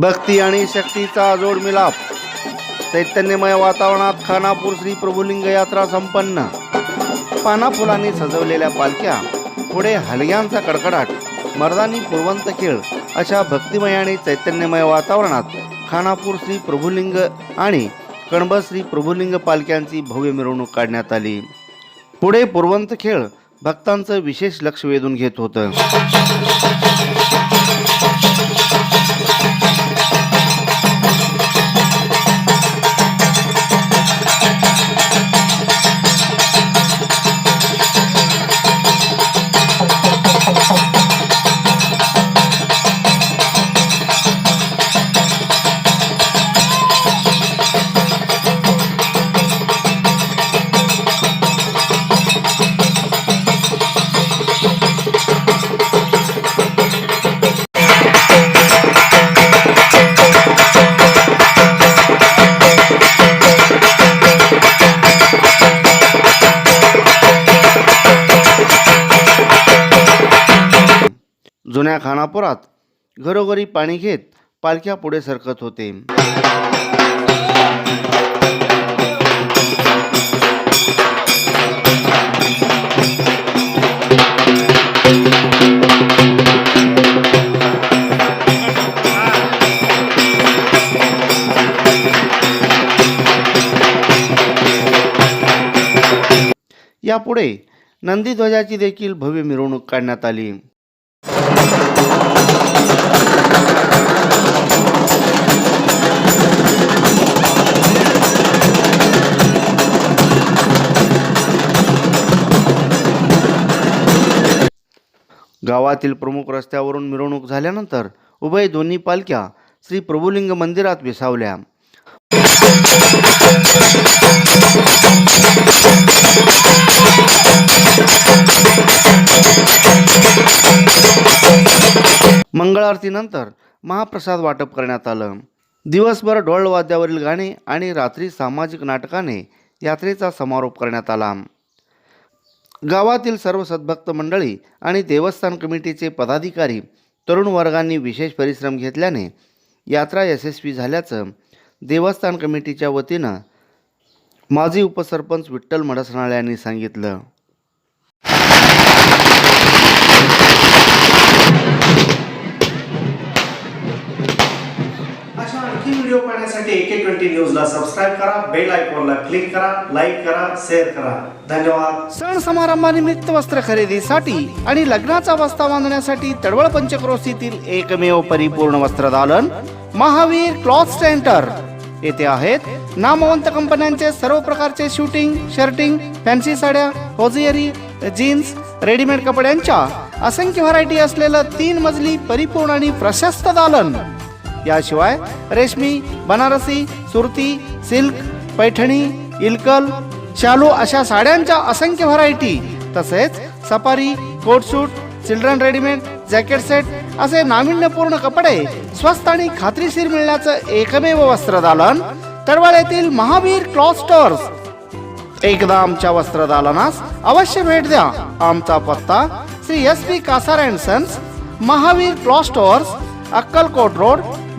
भक्ती आणि शक्तीचा जोड मिलाप. चैतन्यमय वातावरणात खानापूर श्री प्रभुलिंग यात्रा संपन्न. पाना फुलांनी सजवलेल्या पालख्या पुढे हलग्यांचा कडकडाट मर्दानी पुरवंत खेळ अशा भक्तिमय आणि चैतन्यमय वातावरणात खानापूर श्री प्रभुलिंग आणि कणब श्री प्रभुलिंग पालख्यांची भव्य मिरवणूक काढण्यात आली. पुढे पुरवंत खेळ भक्तांचं विशेष लक्ष वेधून घेत होतं. जुन्या खानापुरात घरोघरी पाणी घेत पालख्या पुढे सरकत होते. यापुढे नंदीध्वजाची देखील भव्य मिरवणूक काढण्यात आली. गावातील प्रमुख रस्त्यावरून मिरवणूक झाल्यानंतर उभय दोन्ही पालख्या श्री प्रभुलिंग मंदिरात विसावल्या. मंगळारतीनंतर महाप्रसाद वाटप करण्यात आलं. दिवसभर ढोळवाद्यावरील गाणे आणि रात्री सामाजिक नाटकाने यात्रेचा समारोप करण्यात आला. गावातील सर्व सद्भक्त मंडळी आणि देवस्थान कमिटीचे पदाधिकारी तरुण वर्गांनी विशेष परिश्रम घेतल्याने यात्रा यशस्वी झाल्याचं देवस्थान कमिटीच्या वतीनं माजी उपसरपंच विठ्ठल मडसनाळे यांनी सांगितलं. न्यूजला सबस्क्राईब करा बेल आयकॉनला क्लिक करा लाईक करा शेअर करा. धन्यवाद. सण समारंभानिमित्त वस्त्र खरेदीसाठी आणि लग्नाचा वस्ता बांधण्यासाठी तडवळ पंचक्रोशीतील एकमेव परिपूर्ण वस्त्रदालन महावीर क्लॉथ सेंटर. येथे आहेत नामवंत कंपन्यांचे सर्व प्रकारचे शूटिंग शर्टिंग फॅन्सी साड्या होजियरी जीन्स रेडीमेड कपड्यांच्या असंख्य व्हरायटी असलेलं तीन मजली परिपूर्ण आणि प्रशस्त दालन. याशिवाय रेशमी बनारसी सुरती सिल्क पैठणी इलकल शालू अशा साड्यांच्या असंख्य व्हरायटी तसेच safari coat suit children readymade jacket set असे नाविन्यपूर्ण कपडे स्वस्त आणि खात्रीशीर मिळण्याचं एकमेव वस्त्रदालन तडवळ येथील महावीर क्लॉथ स्टोअर्स एकदा आमच्या वस्त्रदालनास अवश्य भेट द्या. आमचा पत्ता Shri S P Kasar and sons Mahavir cloth stores Akkalkot road